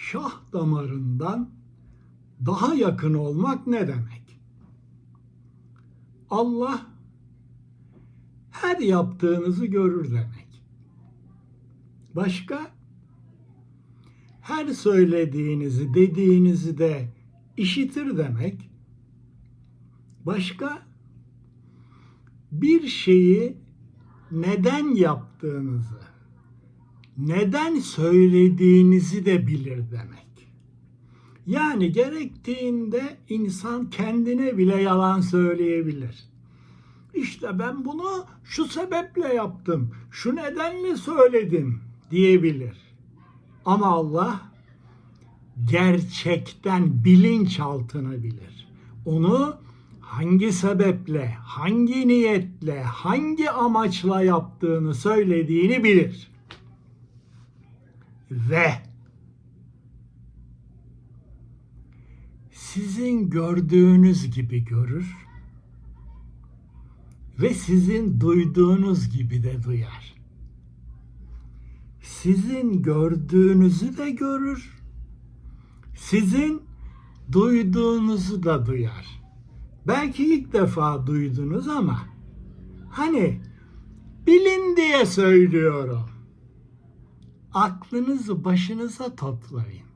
şah damarından daha yakın olmak ne demek? Allah her yaptığınızı görür demek. Başka? Her söylediğinizi, dediğinizi de işitir demek. Başka? Bir şeyi neden yaptığınızı, neden söylediğinizi de bilir demek. Yani gerektiğinde insan kendine bile yalan söyleyebilir. İşte ben bunu şu sebeple yaptım, şu nedenle söyledim diyebilir. Ama Allah gerçekten bilinçaltını bilir. Onu hangi sebeple, hangi niyetle, hangi amaçla yaptığını söylediğini bilir. Ve sizin gördüğünüz gibi görür ve sizin duyduğunuz gibi de duyar. Sizin gördüğünüzü de görür, sizin duyduğunuzu da duyar. Belki ilk defa duydunuz ama hani bilin diye söylüyorum. Aklınızı başınıza toplayın.